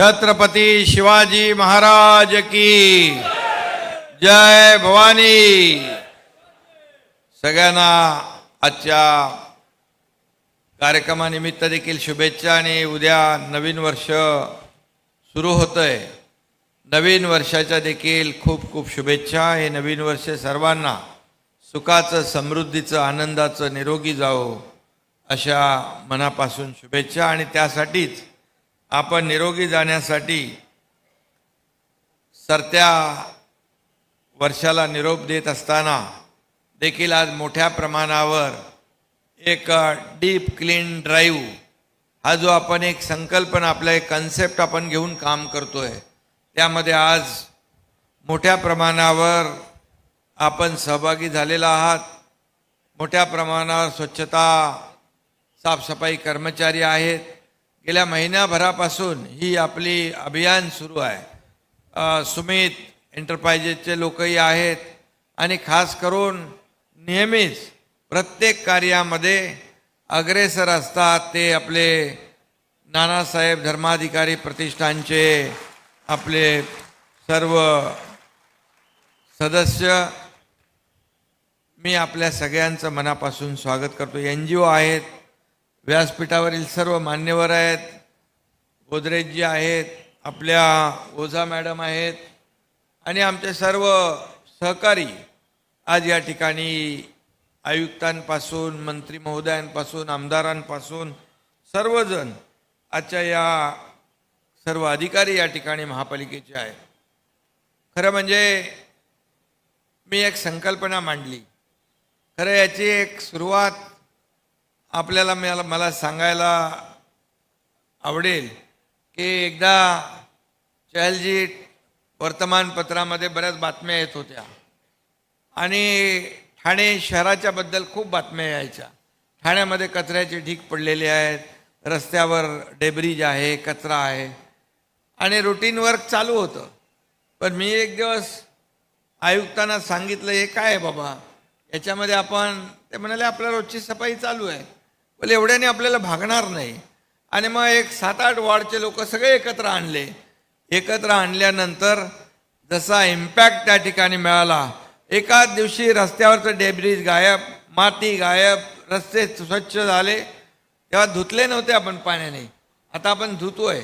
छत्रपती शिवाजी महाराज की जय भवानी. सगळ्यांना आजच्या कार्यक्रमानिमित्त देखील शुभेच्छा आणि उद्या नवीन वर्ष सुरू होतंय. नवीन वर्षाच्या देखील खूप खूप शुभेच्छा. हे नवीन वर्ष सर्वांना सुखाचं समृद्धीचं आनंदाचं निरोगी जावो अशा मनापासून शुभेच्छा आणि त्यासाठीच आपण निरोगी जाण्यासाठी सरत्या वर्षाला निरोप देत असताना देखील आज मोठ्या प्रमाणावर एक डीप क्लीन ड्राईव्ह हा जो आपण एक संकल्पना आपला एक कन्सेप्ट आपण घेऊन काम करतो आहे त्यामध्ये आज मोठ्या प्रमाणावर आपण सहभागी झालेला आहात. मोठ्या प्रमाणावर स्वच्छता साफसफाई कर्मचारी आहेत. गेल्या महिन्याभरापासून ही आपली अभियान सुरू आहे. सुमित एंटरप्राइजेसचे लोकही आहेत आणि खास करून नेहमीच प्रत्येक कार्यामध्ये अग्रेसर असतात ते आपले नानासाहेब धर्माधिकारी प्रतिष्ठानचे आपले सर्व सदस्य. मी आपल्या सगळ्यांचं मनापासून स्वागत करतो. एन जी ओ आहेत व्यासपीठावरील सर्व मान्यवर आहेत. गोदरेजजी आहेत आपल्या ओझा मॅडम आहेत आणि आमचे सर्व सहकारी आज या ठिकाणी आयुक्तांपासून मंत्री महोदयांपासून आमदारांपासून सर्वजण आजच्या या सर्व अधिकारी या ठिकाणी महापालिकेचे आहेत. खरं म्हणजे मी एक संकल्पना मांडली. खरं याची एक सुरुवात आपल्याला मला मला सांगायला आवडेल की एकदा चहलजी वर्तमानपत्रामध्ये बऱ्याच बातम्या येत होत्या. आणि ठाणे शहराच्या बद्दल खूप बातम्या यायच्या. ठाण्यामध्ये कचऱ्याचे ढीक पडलेले आहेत रस्त्यावर डेब्रिज आहे कचरा आहे. आणि रुटीन वर्क चालू होतं. पण मी एक दिवस आयुक्तांना सांगितलं हे काय आहे बाबा? याच्यामध्ये आपण ते म्हणाले आपल्या रोजची सफाई चालू आहे. बोले एवढ्याने आपल्याला भागणार नाही. आणि मग एक सात आठ वार्डचे लोक सगळे एकत्र आणले. एकत्र आणल्यानंतर जसा इम्पॅक्ट त्या ठिकाणी मिळाला. एकाच दिवशी रस्त्यावरचं डेब्रीज गायब माती गायब रस्ते स्वच्छ झाले. तेव्हा धुतले नव्हते आपण पाण्याने. आता आपण धुतोय.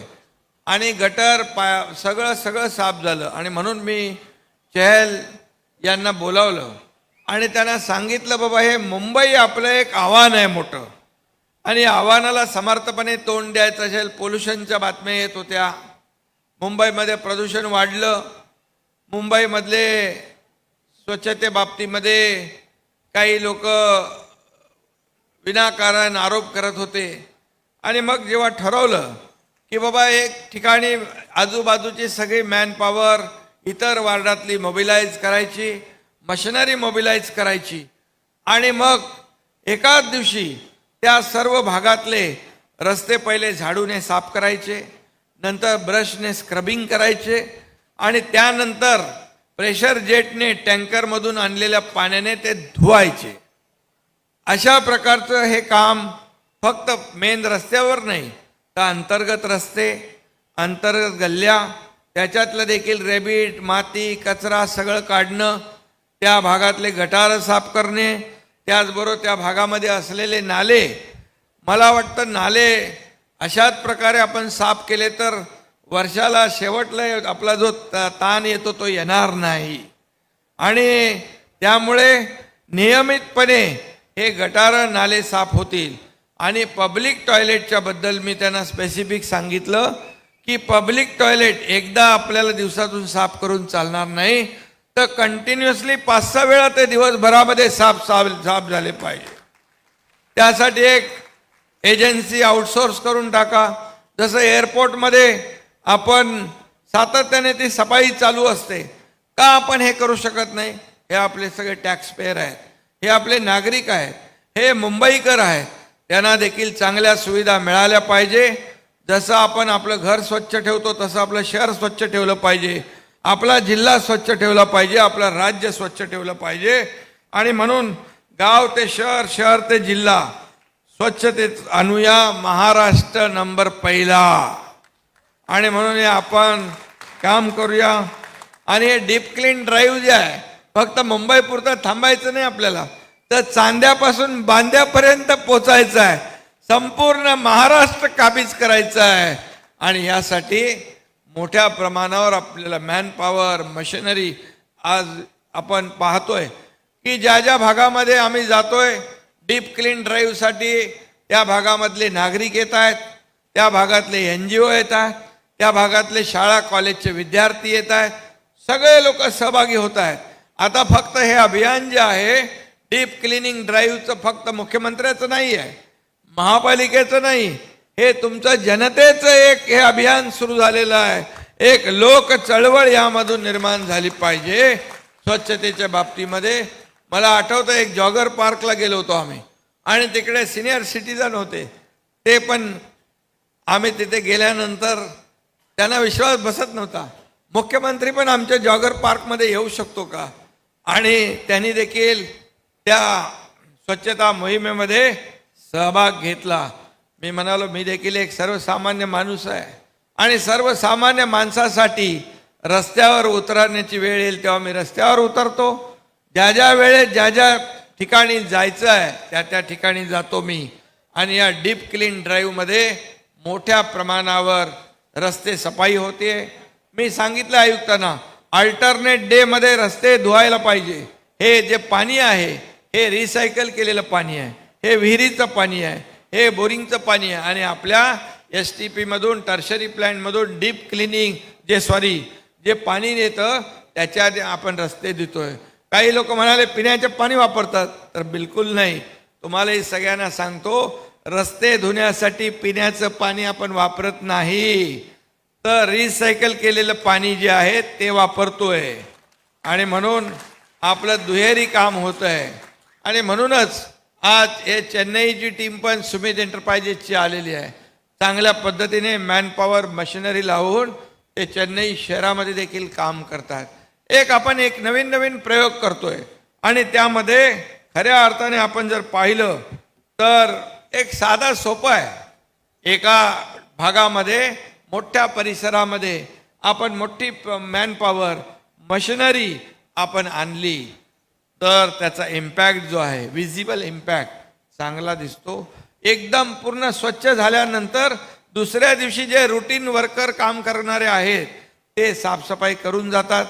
आणि गटर पा सगळं सगळं साफ झालं. आणि म्हणून मी चहल यांना बोलावलं. आणि त्यांना सांगितलं बाबा हे मुंबई आपलं एक आव्हान आहे मोठं. आणि आव्हानाला समर्थपणे तोंड द्यायचं असेल पोल्युशनच्या बातम्या येत होत्या. मुंबईमध्ये प्रदूषण वाढलं. मुंबईमधले स्वच्छतेबाबतीमध्ये काही लोक विनाकारण आरोप करत होते. आणि मग जेव्हा ठरवलं की बाबा एक ठिकाणी आजूबाजूची सगळी मॅनपॉवर इतर वार्डातली मोबिलाईज करायची मशिनरी मोबिलाईज करायची. आणि मग एकाच दिवशी त्या सर्व भागातले रस्ते पहिले झाडूने साफ करायचे नंतर ब्रशने स्क्रबिंग करायचे आणि त्यानंतर प्रेशर जेटने टँकरमधून आणलेल्या पाण्याने ते धुवायचे. अशा प्रकारचं हे काम फक्त मेन रस्त्यावर नाही तर अंतर्गत रस्ते अंतर्गत गल्ल्या त्याच्यातलं देखील रेबीट माती कचरा सगळं काढणं त्या भागातले गटार साफ करणे त्याचबरोबर त्या भागामध्ये असलेले नाले मला वाटतं नाले अशाच प्रकारे आपण साफ केले तर वर्षाला शेवटला आपला जो त- ताण येतो तो येणार नाही. आणि त्यामुळे नियमितपणे हे गटारं नाले साफ होतील. आणि पब्लिक टॉयलेटच्या बद्दल मी त्यांना स्पेसिफिक सांगितलं की पब्लिक टॉयलेट एकदा आपल्याला दिवसातून साफ करून चालणार नाही. तर कंटिन्युअसली पाच सहा वेळा ते दिवसभरामध्ये साफ साफ साफ झाले पाहिजे. त्यासाठी एक एजन्सी आउटसोर्स करून टाका. जसं एअरपोर्टमध्ये आपण सातत्याने ती सफाई चालू असते का आपण हे करू शकत नाही? हे आपले सगळे टॅक्स पेअर आहेत. हे आपले नागरिक आहेत. हे मुंबईकर आहेत. त्यांना देखील चांगल्या सुविधा मिळाल्या पाहिजे. जसं आपण आपलं घर स्वच्छ ठेवतो तसं आपलं शहर स्वच्छ ठेवलं पाहिजे. आपला जिल्हा स्वच्छ ठेवला पाहिजे आपलं राज्य स्वच्छ ठेवलं पाहिजे. आणि म्हणून गाव ते शहर शहर ते जिल्हा स्वच्छतेत आणूया महाराष्ट्र नंबर पहिला. आणि म्हणून हे आपण काम करूया. आणि हे डीप क्लीन ड्राईव्ह जे आहे फक्त मुंबई पुरतं थांबायचं नाही आपल्याला तर चांद्यापासून बांद्यापर्यंत पोचायचं आहे. संपूर्ण महाराष्ट्र काबीज करायचं आहे. आणि यासाठी मोठ्या प्रमाणावर आपल्याला मॅनपॉवर मशिनरी आज आपण पाहतोय. की ज्या ज्या भागामध्ये आम्ही जातोय डीप क्लीन ड्राईव्हसाठी त्या भागामधले नागरिक येत आहेत त्या भागातले एन जी ओ येत आहेत त्या भागातले शाळा कॉलेजचे विद्यार्थी येत आहेत सगळे लोक सहभागी होत आहेत. आता फक्त हे अभियान जे आहे डीप क्लिनिंग ड्राईव्हचं फक्त मुख्यमंत्र्याचं नाही आहे महापालिकेचं नाही हे तुमचं जनतेचं एक हे अभियान सुरू झालेलं आहे. एक लोक चळवळ यामधून निर्माण झाली पाहिजे स्वच्छतेच्या बाबतीमध्ये. मला आठवतं एक जॉगर पार्कला गेलो होतो आम्ही. आणि तिकडे सिनियर सिटीजन होते. ते पण आम्ही तिथे गेल्यानंतर त्यांना विश्वास बसत नव्हता. मुख्यमंत्री पण आमच्या जॉगर पार्कमध्ये येऊ शकतो का? आणि त्यांनी देखील त्या स्वच्छता मोहिमेमध्ये सहभाग घेतला. मी म्हणालो मी देखील एक सर्वसामान्य माणूस आहे. आणि सर्वसामान्य माणसासाठी रस्त्यावर उतरण्याची वेळ येईल तेव्हा मी रस्त्यावर उतरतो. ज्या ज्या वेळेत ज्या ज्या ठिकाणी जायचं आहे त्या त्या ठिकाणी जातो मी. आणि या डीप क्लीन ड्राईव्हमध्ये मोठ्या प्रमाणावर रस्ते सफाई होते. मी सांगितलं आयुक्तांना अल्टरनेट डेमध्ये रस्ते धुवायला पाहिजे. हे जे पाणी आहे हे रिसायकल केलेलं पाणी आहे. हे विहिरीचं पाणी आहे. हे बोरिंगचं पाणी आहे. आणि आपल्या एस टी पीमधून टर्शरी प्लॅनमधून डीप क्लिनिंग जे सॉरी जे पाणी येतं त्याच्यात आपण रस्ते देतोय. काही लोक म्हणाले पिण्याचे पाणी वापरतात. तर बिलकुल नाही. तुम्हालाही सगळ्यांना सांगतो रस्ते धुण्यासाठी पिण्याचं पाणी आपण वापरत नाही. तर रिसायकल केलेलं पाणी जे आहे ते वापरतोय. आणि म्हणून आपलं दुहेरी काम होत आहे आणि म्हणूनच आज हे चेन्नईची टीम पण सुमित एंटरप्राइजेसची आलेली आहे. चांगल्या पद्धतीने मॅनपॉवर मशिनरी लावून ते चेन्नई शहरामध्ये देखील काम करतात. एक आपण एक नवीन नवीन प्रयोग करतोय. आणि त्यामध्ये खऱ्या अर्थाने आपण जर पाहिलं तर एक साधा सोपं आहे. एका भागामध्ये मोठ्या परिसरामध्ये आपण मोठी मॅनपॉवर मशिनरी आपण आणली. तर त्याचा इम्पॅक्ट जो आहे विजिबल इम्पॅक्ट चांगला दिसतो. एकदम पूर्ण स्वच्छ झाल्यानंतर दुसऱ्या दिवशी जे रुटीन वर्कर काम करणारे आहेत ते साफसफाई करून जातात.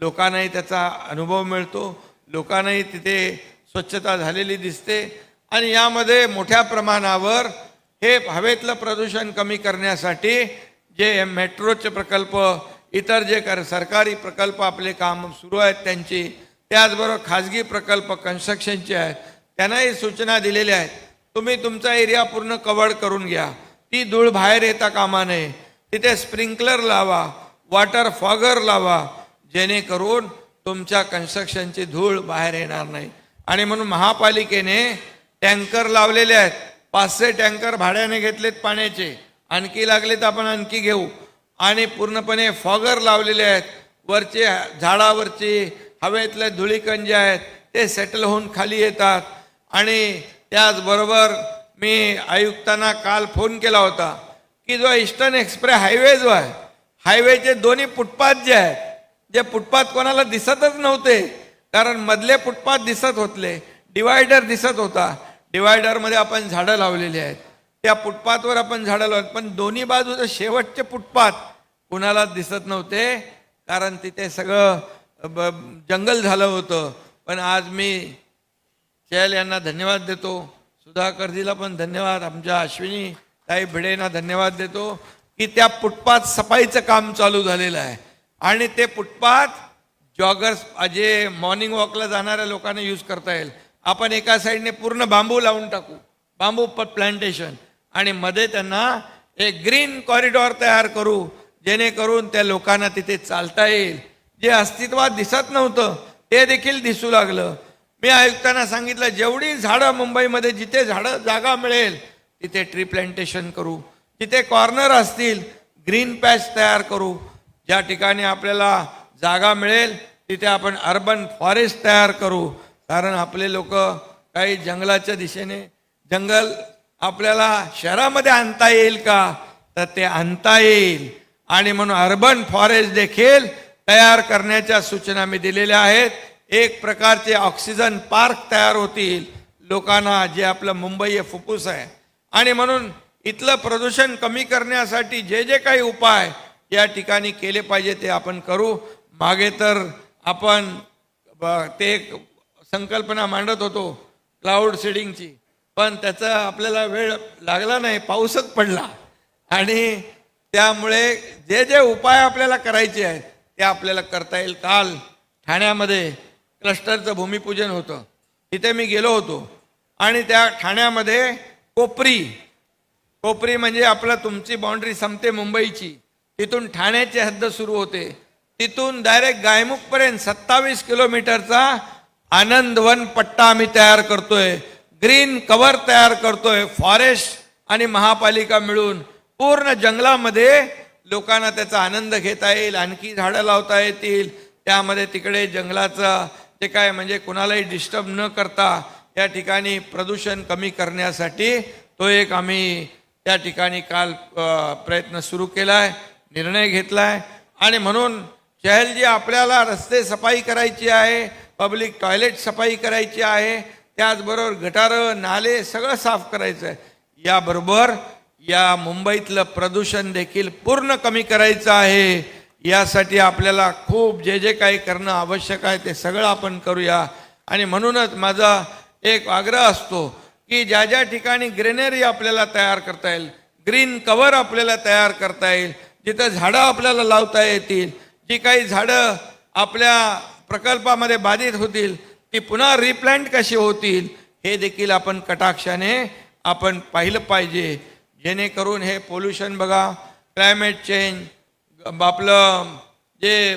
लोकांनाही त्याचा अनुभव मिळतो. लोकांनाही तिथे स्वच्छता झालेली दिसते. आणि यामध्ये मोठ्या प्रमाणावर हे हवेतलं प्रदूषण कमी करण्यासाठी जे मेट्रोचे प्रकल्प इतर जे कर सरकारी प्रकल्प आपले काम सुरू आहेत त्यांची त्याचबरोबर खाजगी प्रकल्प कन्स्ट्रक्शनचे आहेत. त्यांनाही सूचना दिलेल्या आहेत. तुम्ही तुमचा एरिया पूर्ण कवर्ड करून घ्या. ती धूळ बाहेर येता कामा नये. तिथे स्प्रिंकलर लावा वॉटर फॉगर लावा. जेणेकरून तुमच्या कन्स्ट्रक्शनची धूळ बाहेर येणार नाही. आणि म्हणून महापालिकेने टँकर लावलेले आहेत. पाचशे टँकर भाड्याने घेतलेत पाण्याचे. आणखी लागले तर आपण आणखी घेऊ. आणि पूर्णपणे फॉगर लावलेले आहेत. वरचे झाडावरचे हवेतले धुळीकण जे आहेत ते सेटल होऊन खाली येतात. आणि त्याचबरोबर मी आयुक्तांना काल फोन केला होता की जो ईस्टर्न एक्सप्रेस हायवे जो आहे हायवेचे दोन्ही फुटपाथ जे आहेत जे फुटपाथ कोणाला दिसतच नव्हते कारण मधले फुटपाथ दिसत होतले डिवायडर दिसत होता. डिवायडरमध्ये आपण झाडं लावलेली आहेत. त्या फुटपाथवर आपण झाडं लावत पण दोन्ही बाजूचे शेवटचे फुटपाथ कुणाला दिसत नव्हते कारण तिथे सगळं जंगल झालं होतं. पण आज मी चैल यांना धन्यवाद देतो. सुधाकरजीला पण धन्यवाद. आमच्या अश्विनी ताई भिडेंना धन्यवाद देतो की त्या फुटपाथ सफाईचं काम चालू झालेलं आहे. आणि ते फुटपाथ जॉगर्स जे मॉर्निंग वॉकला जाणाऱ्या लोकांना यूज करता येईल. आपण एका साईडने पूर्ण बांबू लावून टाकू. बांबू प्लांटेशन आणि मध्ये त्यांना एक ग्रीन कॉरिडॉर तयार करू. जेणेकरून त्या लोकांना तिथे चालता येईल. जे अस्तित्वात दिसत नव्हतं ते देखील दिसू लागलं. मी आयुक्तांना सांगितलं जेवढी झाडं मुंबईमध्ये जिथे झाडं जागा मिळेल तिथे ट्री प्लांटेशन करू. जिथे कॉर्नर असतील ग्रीन पॅच तयार करू. ज्या ठिकाणी आपल्याला जागा मिळेल तिथे आपण अर्बन फॉरेस्ट तयार करू. कारण आपले लोक काही जंगलाच्या दिशेने जंगल आपल्याला शहरामध्ये आणता येईल का? तर ते आणता येईल. आणि म्हणून अर्बन फॉरेस्ट देखील तयार करण्याच्या सूचना मी दिलेल्या आहेत. एक प्रकारचे ऑक्सिजन पार्क तयार होतील. लोकांना जे आपलं मुंबई हे फुफ्फुस आहे. आणि म्हणून इथलं प्रदूषण कमी करण्यासाठी जे जे काही उपाय या ठिकाणी केले पाहिजे ते आपण करू. मागे तर आपण ते एक संकल्पना मांडत होतो क्लाउड सीडिंगची. पण त्याचा आपल्याला वेळ लागला नाही पाऊसच पडला. आणि त्यामुळे जे जे उपाय आपल्याला करायचे आहेत ते आपल्याला करता येईल. काल ठाण्यामध्ये क्लस्टरचं भूमिपूजन होतं. तिथे मी गेलो होतो. आणि त्या ठाण्यामध्ये कोपरी कोपरी म्हणजे आपला तुमची बाउंड्री संपते मुंबईची. तिथून ठाण्याची हद्द सुरू होते. तिथून डायरेक्ट गायमुखपर्यंत सत्तावीस किलोमीटरचा आनंदवन पट्टा आम्ही तयार करतोय. ग्रीन कवर तयार करतोय. फॉरेस्ट आणि महापालिका मिळून पूर्ण जंगलामध्ये लोकांना त्याचा आनंद घेता येईल आणखी झाडं लावता येतील. त्यामध्ये तिकडे जंगलाचं जे काय म्हणजे कुणालाही डिस्टर्ब न करता या ठिकाणी प्रदूषण कमी करण्यासाठी तो एक आम्ही त्या ठिकाणी काल प्रयत्न सुरू केला आहे निर्णय घेतला आहे आणि म्हणून चहलजी आपल्याला रस्ते सफाई करायची आहे पब्लिक टॉयलेट सफाई करायची आहे त्याचबरोबर गटारं नाले सगळं साफ करायचं आहे याबरोबर या मुंबईतलं प्रदूषण देखील पूर्ण कमी करायचं आहे. यासाठी आपल्याला खूप जे जे काही करणं आवश्यक आहे ते सगळं आपण करूया. आणि म्हणूनच माझा एक आग्रह असतो की ज्या ज्या ठिकाणी ग्रेनरी आपल्याला तयार करता येईल ग्रीन कवर आपल्याला तयार करता येईल जिथं झाडं आपल्याला लावता येतील जी काही झाडं आपल्या प्रकल्पामध्ये बाधित होतील ती पुन्हा रिप्लांट कशी होतील हे देखील आपण कटाक्षाने आपण पाहिलं पाहिजे. जेणेकरून हे पोल्युशन बघा क्लायमेट चेंज आपलं जे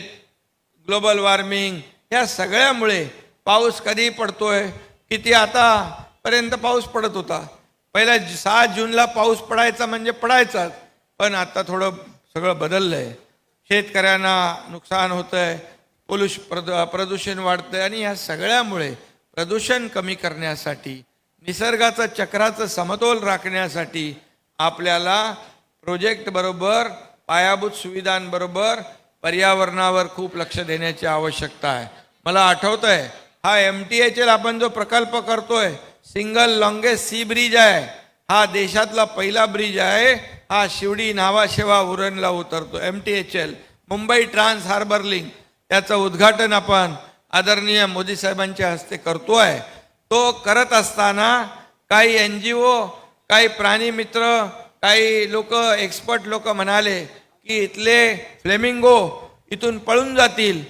ग्लोबल वॉर्मिंग या सगळ्यामुळे पाऊस कधी पडतोय किती आतापर्यंत पाऊस पडत होता. पहिल्या ज- सहा जूनला पाऊस पडायचा म्हणजे पडायचाच पण आता थोडं सगळं बदललंय. शेतकऱ्यांना नुकसान होतंय पोल्युश प्रद प्रदूषण वाढतंय आणि ह्या सगळ्यामुळे प्रदूषण कमी करण्यासाठी निसर्गाचं चक्राचं समतोल राखण्यासाठी आपल्याला प्रोजेक्ट बरोबर पायाभूत सुविधांबरोबर पर्यावरणावर खूप लक्ष देण्याची आवश्यकता आहे. मला आठवत आहे हा एम टी एच एल आपण जो प्रकल्प करतोय सिंगल लॉंगेस्ट सी ब्रिज आहे. हा देशातला पहिला ब्रिज आहे. हा शिवडी नावाशेवा उरणला उतरतो. M T H L Mumbai trans harbour link. त्याचं उद्घाटन आपण आदरणीय मोदी साहेबांच्या हस्ते आहे तो करत असताना काही एन जी ओ काही प्राणी मित्र काही लोक एक्सपर्ट लोक म्हणाले की इथले फ्लेमिंगो इथून पळून जातील.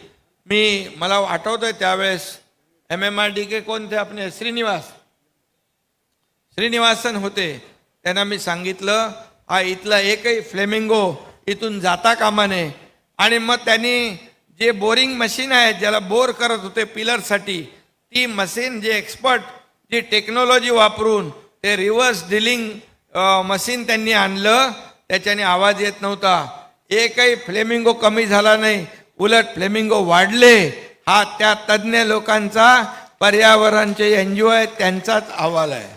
मी मला आठवतोय त्यावेळेस एम एम आर डी के कोणते आपले? श्रीनिवास. श्रीनिवासन होते. त्यांना मी सांगितलं हा इथला एकही फ्लेमिंगो इथून जाता कामा नये आणि मग त्यांनी जे बोरिंग मशीन आहे ज्याला बोर करत होते पिलरसाठी ती मशीन जे एक्सपर्ट जी टेक्नॉलॉजी वापरून ते रिव्हर्स डिलिंग मशीन त्यांनी आणलं. त्याच्याने आवाज येत नव्हता. एकही फ्लेमिंगो कमी झाला नाही. उलट फ्लेमिंगो वाढले. हा त्या तज्ज्ञ लोकांचा पर्यावरणचे एन जी ओ आहेत त्यांचाच अहवाल आहे.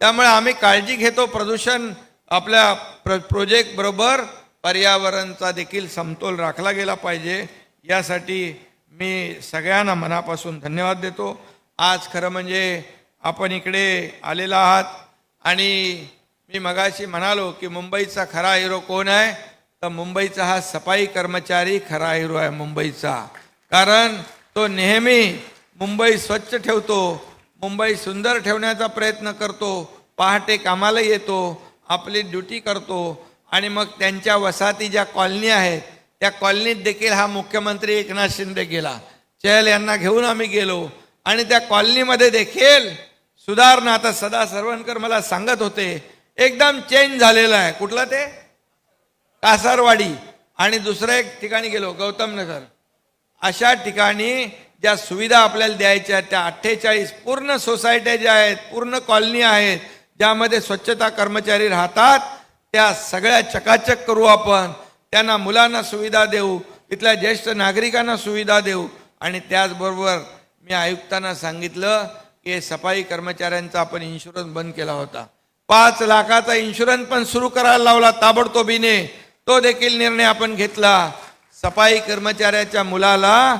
त्यामुळे आम्ही काळजी घेतो. प्रदूषण आपल्या प्र प्रोजेक्ट बरोबर पर्यावरणचा देखील समतोल राखला गेला पाहिजे. यासाठी मी सगळ्यांना मनापासून धन्यवाद देतो. आज खरं म्हणजे आपण इकडे आलेला आहात. आणि मी मगाशी म्हणालो की मुंबईचा खरा हिरो कोण आहे? तर मुंबईचा हा सफाई कर्मचारी खरा हिरो आहे मुंबईचा. कारण तो नेहमी मुंबई स्वच्छ ठेवतो मुंबई सुंदर ठेवण्याचा प्रयत्न करतो पहाटे कामाला येतो आपली ड्युटी करतो. आणि मग त्यांच्या वसाहती ज्या कॉलनी आहेत त्या कॉलनीत देखील हा मुख्यमंत्री एकनाथ शिंदे गेला. चहल यांना घेऊन आम्ही गेलो. आणि त्या कॉलनीमध्ये देखील सुधारणा आता सदा सरवणकर मला सांगत होते एकदम चेंज झालेला आहे. कुठला ते? कासारवाडी. आणि दुसऱ्या एक ठिकाणी गेलो गौतम नगर अशा ठिकाणी ज्या सुविधा आपल्याला द्यायच्या त्या अठ्ठेचाळीस पूर्ण सोसायट्या ज्या आहेत पूर्ण कॉलनी आहेत ज्यामध्ये स्वच्छता कर्मचारी राहतात त्या सगळ्या चकाचक करू आपण. त्यांना मुलांना सुविधा देऊ तिथल्या ज्येष्ठ नागरिकांना सुविधा देऊ. आणि त्याचबरोबर मी आयुक्तांना सांगितलं की हे सफाई कर्मचाऱ्यांचा आपण इन्शुरन्स बंद केला होता. पाच लाखाचा इन्शुरन्स पण सुरू करायला लावला ताबडतोबीने. तो देखील निर्णय आपण घेतला. सफाई कर्मचाऱ्याच्या मुलाला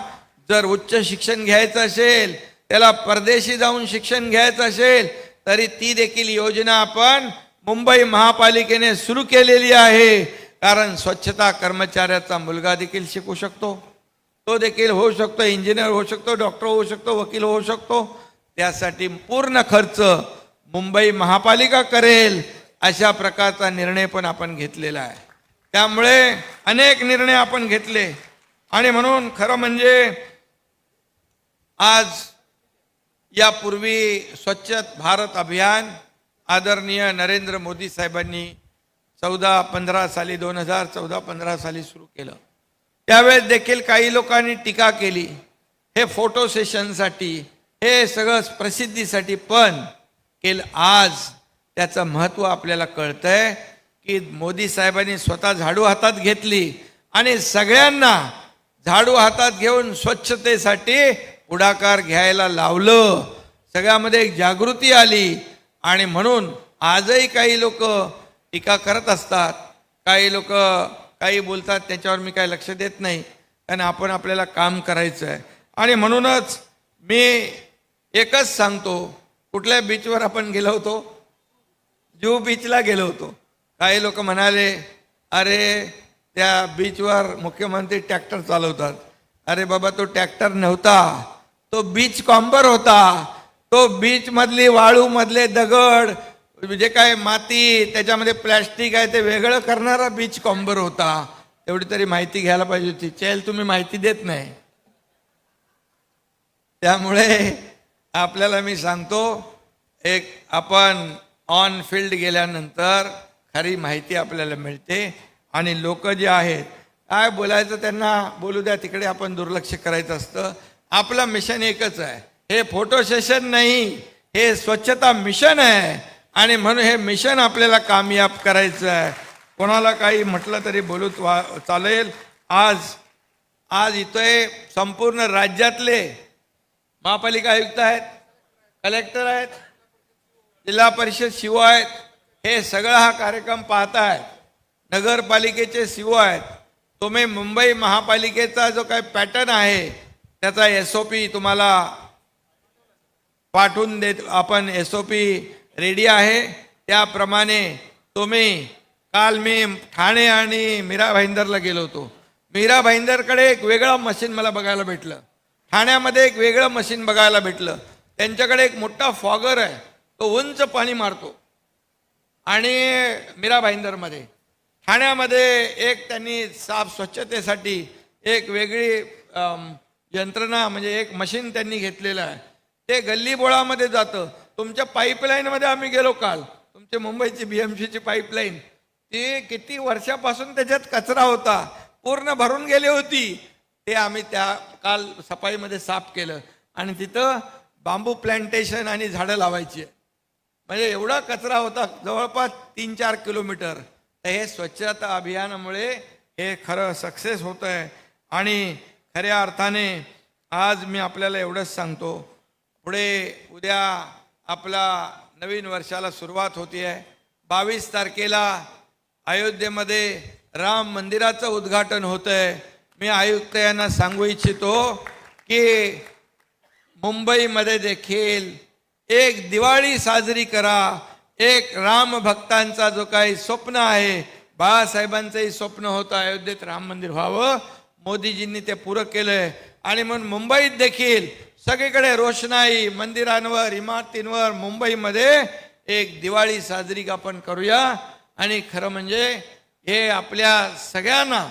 जर उच्च शिक्षण घ्यायचं असेल त्याला परदेशी जाऊन शिक्षण घ्यायचं असेल तरी ती देखील योजना आपण मुंबई महापालिकेने सुरू केलेली आहे. कारण स्वच्छता कर्मचाऱ्याचा मुलगा देखील शिकू शकतो. तो देखील होऊ शकतो इंजिनियर होऊ शकतो डॉक्टर होऊ शकतो वकील होऊ शकतो. त्यासाठी पूर्ण खर्च मुंबई महापालिका करेल अशा प्रकारचा निर्णय पण आपण घेतलेला आहे. त्यामुळे अनेक निर्णय आपण घेतले. आणि म्हणून खरं म्हणजे आज यापूर्वी स्वच्छ भारत अभियान आदरणीय नरेंद्र मोदी साहेबांनी चौदा पंधरा साली दोन हजार चौदा पंधरा साली सुरू केलं. त्यावेळेस देखील काही लोकांनी टीका केली. हे फोटो सेशनसाठी हे सगळं प्रसिद्धीसाठी पण केलं आज त्याचं महत्त्व आपल्याला कळतंय की मोदी साहेबांनी स्वतः झाडू हातात घेतली आणि सगळ्यांना झाडू हातात घेऊन स्वच्छतेसाठी पुढाकार घ्यायला लावलं. सगळ्यामध्ये एक जागृती आली आणि म्हणून आजही काही लोक टीका करत असतात. काही लोक काही बोलतात त्याच्यावर मी काही लक्ष देत नाही. कारण आपण आपल्याला काम करायचं आहे आणि म्हणूनच मी एकच सांगतो कुठल्या बीचवर आपण गेलो होतो? जू बीचला गेलो होतो. काही लोक म्हणाले अरे त्या बीचवर मुख्यमंत्री ट्रॅक्टर चालवतात. अरे बाबा तो ट्रॅक्टर नव्हता. तो बीच कॉम्बर होता. तो बीच मधली वाळू मधले दगड जे काय माती त्याच्यामध्ये प्लॅस्टिक आहे ते वेगळं करणारा बीच कॉम्बर होता. एवढी तरी माहिती घ्यायला पाहिजे होती. चेल तुम्ही माहिती देत नाही. त्यामुळे आपल्याला मी सांगतो एक आपण ऑन फील्ड गेल्यानंतर खरी माहिती आपल्याला मिळते आणि लोक जे आहेत काय बोलायचं त्यांना बोलू द्या तिकडे आपण दुर्लक्ष करायचं असतं. आपलं मिशन एकच आहे. हे फोटो सेशन नाही हे स्वच्छता मिशन आहे. आणि म्हणून हे मिशन आपल्याला कामयाब करायचं आहे. कोणाला काही म्हटलं तरी बोलू वा- चालेल. आज आज इथे संपूर्ण राज्यातले महापालिका आयुक्त आहेत. कलेक्टर आहेत जिल्हा परिषद शिव आहेत हे सगळा हा कार्यक्रम पाहतायत नगरपालिकेचे शिव आहेत. तुम्ही मुंबई महापालिकेचा जो काही पॅटर्न आहे त्याचा एस ओ पी तुम्हाला पाठवून देत आपण एस ओ पी रेडी आहे. त्याप्रमाणे तुम्ही काल मी ठाणे आणि मीरा भाईंदरला गेलो होतो. मीरा भाईंदरकडे एक वेगळं मशीन मला बघायला भेटलं. ठाण्यामध्ये एक वेगळं मशीन बघायला भेटलं. त्यांच्याकडे एक मोठा फॉगर आहे. तो उंच पाणी मारतो. आणि मीरा भाईंदरमध्ये ठाण्यामध्ये एक त्यांनी साफ स्वच्छतेसाठी एक वेगळी यंत्रणा म्हणजे एक मशीन त्यांनी घेतलेलं आहे. ते गल्लीबोळामध्ये जातं. तुमच्या पाईपलाईनमध्ये आम्ही गेलो काल. तुमची मुंबईची बी एम सीची पाईपलाईन. ती किती वर्षापासून त्याच्यात कचरा होता. पूर्ण भरून गेली होती. ते आम्ही त्या काल सफाईमध्ये साफ केलं. आणि तिथं बांबू प्लांटेशन आणि झाडं लावायची आहे. म्हणजे एवढा कचरा होता जवळपास तीन चार किलोमीटर. तर हे स्वच्छता अभियानामुळे हे खरं सक्सेस होतं आहे आणि खऱ्या अर्थाने आज मी आपल्याला एवढंच सांगतो. पुढे उद्या आपला नवीन वर्षाला सुरुवात होती आहे बावीस तारखेला अयोध्येमध्ये राम मंदिराचं उद्घाटन होतं आहे मी आयुक्त यांना सांगू इच्छितो की मुंबईमध्ये देखील एक दिवाळी साजरी करा. एक राम भक्तांचा जो काही स्वप्न आहे बाळासाहेबांचंही स्वप्न होतं अयोध्येत राम मंदिर व्हावं. मोदीजींनी ते पुरं केलंय. आणि म्हणून मुंबईत देखील सगळीकडे रोषणाई मंदिरांवर इमारतींवर मुंबईमध्ये एक दिवाळी साजरी आपण करूया. आणि खरं म्हणजे हे आपल्या सगळ्यांना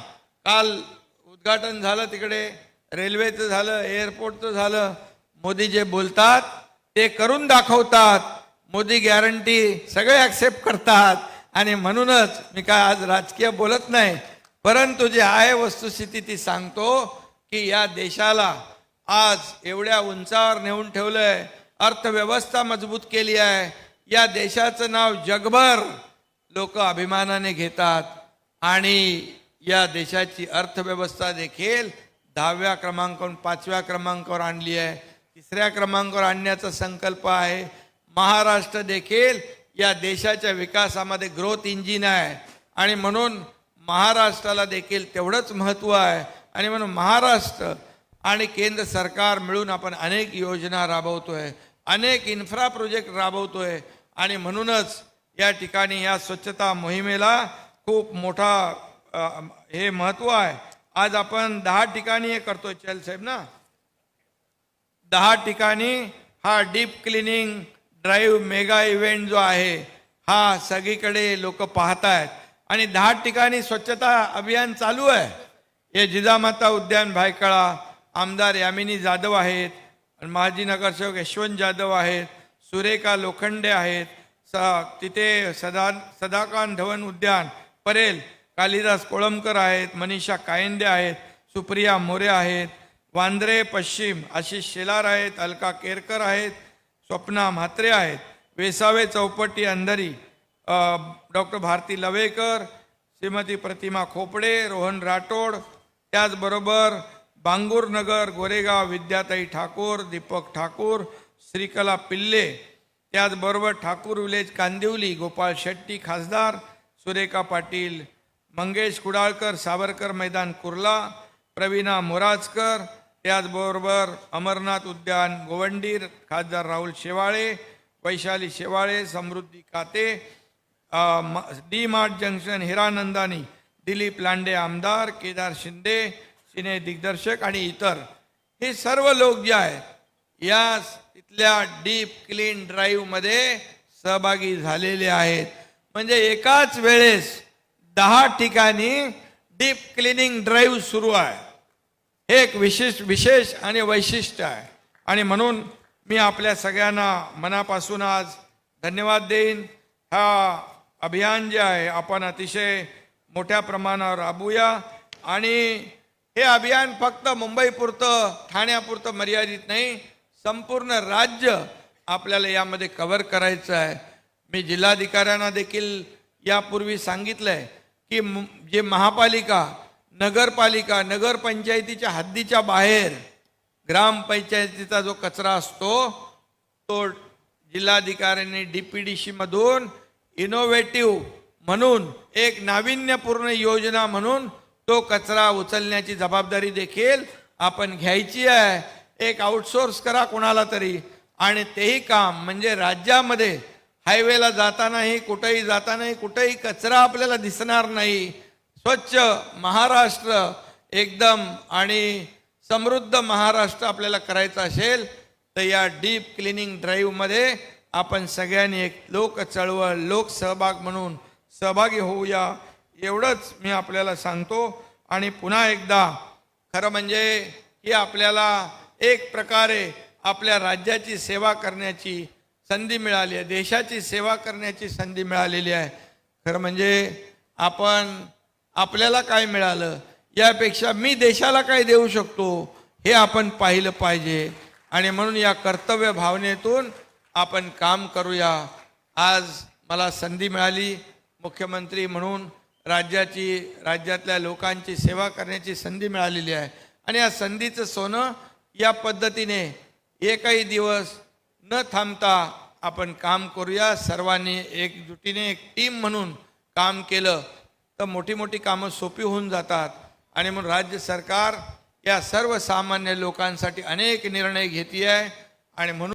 काल उद्घाटन झालं तिकडे. रेल्वेचं झालं एअरपोर्टचं झालं. मोदी जे बोलतात ते करून दाखवतात. मोदी गॅरंटी सगळे ॲक्सेप्ट करतात. आणि म्हणूनच मी काय आज राजकीय बोलत नाही परंतु जे आहे वस्तुस्थिती ती सांगतो की या देशाला आज एवढ्या उंचावर नेऊन ठेवलंय अर्थव्यवस्था मजबूत केली आहे. या देशाचं नाव जगभर लोक अभिमानाने घेतात. आणि या देशाची अर्थव्यवस्था देखील दहाव्या क्रमांकावरून पाचव्या क्रमांकावर आणली आहे. तिसऱ्या क्रमांकावर आणण्याचा संकल्प आहे. महाराष्ट्र देखील या देशाच्या विकासामध्ये ग्रोथ इंजिन आहे. आणि म्हणून महाराष्ट्राला देखील तेवढंच महत्त्व आहे. आणि म्हणून महाराष्ट्र आणि केंद्र सरकार मिळून आपण अनेक योजना राबवतोय. अनेक इन्फ्रा प्रोजेक्ट राबवतोय. आणि म्हणूनच या ठिकाणी या स्वच्छता मोहिमेला खूप मोठा हे महत्त्व आहे. आज आपण दहा ठिकाणी हे करतोय चल साहेब ना? दहा ठिकाणी हा deep cleaning drive mega event जो आहे हा सगळीकडे लोक पाहत आहेत आणि दहा ठिकाणी स्वच्छता अभियान चालू आहे. हे जिजामाता उद्यान भायकळा आमदार यामिनी जाधव आहेत माजी नगरसेवक यशवंत जाधव आहेत सुरेखा लोखंडे आहेत स तिथे सदा सदाकांत धवन उद्यान परेल कालिदास कोळंबकर आहेत मनीषा कायंदे आहेत सुप्रिया मोरे आहेत वांद्रे पश्चिम आशिष शेलार आहेत अलका केरकर आहेत स्वप्ना म्हात्रे आहेत. वेसावे चौपटी अंधरी डॉक्टर भारती लवेकर श्रीमती प्रतिमा खोपडे रोहन राठोड त्याचबरोबर बांगूरनगर गोरेगाव विद्याताई ठाकूर दीपक ठाकूर श्रीकला पिल्ले त्याचबरोबर ठाकूर विलेज कांदिवली गोपाळ शेट्टी खासदार सुरेखा पाटील मंगेश कुडाळकर सावरकर मैदान कुर्ला प्रवीणा मोराजकर त्याचबरोबर अमरनाथ उद्यान गोवंडीर खासदार राहुल शेवाळे वैशाली शेवाळे समृद्धी काते म- D mart junction Hiranandani Dilip Lande आमदार केदार शिंदे सिने दिग्दर्शक आणि इतर. हे सर्व लोक जे आहेत या तिथल्या डीप क्लीन ड्राईव्हमध्ये सहभागी झालेले आहेत. म्हणजे एकाच वेळेस दहा ठिकाणी डीप क्लिनिंग ड्राईव्ह सुरू आहे. हे एक विशेष विशेष आणि वैशिष्ट्य आहे. आणि म्हणून मी आपल्या सगळ्यांना मनापासून आज धन्यवाद देईन. हा अभियान जे आहे आपण अतिशय मोठ्या प्रमाणावर राबूया. आणि हे अभियान फक्त मुंबईपुरतं ठाण्यापुरतं मर्यादित नाही संपूर्ण राज्य आपल्याला यामध्ये कव्हर करायचं आहे. मी जिल्हाधिकाऱ्यांना देखील यापूर्वी सांगितलं आहे की मु- जे महापालिका नगरपालिका नगरपंचायतीच्या हद्दीच्या बाहेर ग्रामपंचायतीचा जो कचरा असतो तो जिल्हाधिकाऱ्यांनी डी पी डी सीमधून इनोव्हेटिव्ह म्हणून एक नाविन्यपूर्ण योजना म्हणून तो कचरा उचलण्याची जबाबदारी देखील आपण घ्यायची आहे. एक आउटसोर्स करा कोणाला तरी. आणि तेही काम म्हणजे राज्यामध्ये हायवेला जातानाही कुठेही जातानाही कुठेही कचरा आपल्याला दिसणार नाही. स्वच्छ महाराष्ट्र एकदम आणि समृद्ध महाराष्ट्र आपल्याला करायचा असेल तर या डीप क्लिनिंग ड्राईव्हमध्ये आपण सगळ्यांनी एक लोक चळवळ लोकसहभाग म्हणून सहभागी होऊया. एवढंच मी आपल्याला सांगतो. आणि पुन्हा एकदा खरं म्हणजे की आपल्याला एक प्रकारे आपल्या राज्याची सेवा करण्याची संधी मिळाली आहे देशाची सेवा करण्याची संधी मिळालेली आहे. खरं म्हणजे आपण आपल्याला काय मिळालं? यापेक्षा मी देशाला काय देऊ शकतो? हे आपण पाहिलं पाहिजे. आणि म्हणून या कर्तव्य भावनेतून आपण काम करूया. आज मला संधी मिळाली. मुख्यमंत्री म्हणून राज्याची राज्यातल्या लोकांची सेवा करण्याची संधी मिळालेली आहे. आणि या संधीचं सोनं या पद्धतीने एकही दिवस न थांबता आपण काम करूया. सर्वांनी एकजुटीने एक टीम म्हणून काम केलं. तर मोठी मोठी कामं सोपी होऊन जातात. आणि म्हणून राज्य सरकार या सर्वसामान्य लोकांसाठी अनेक निर्णय घेते आहे आणि म्हणून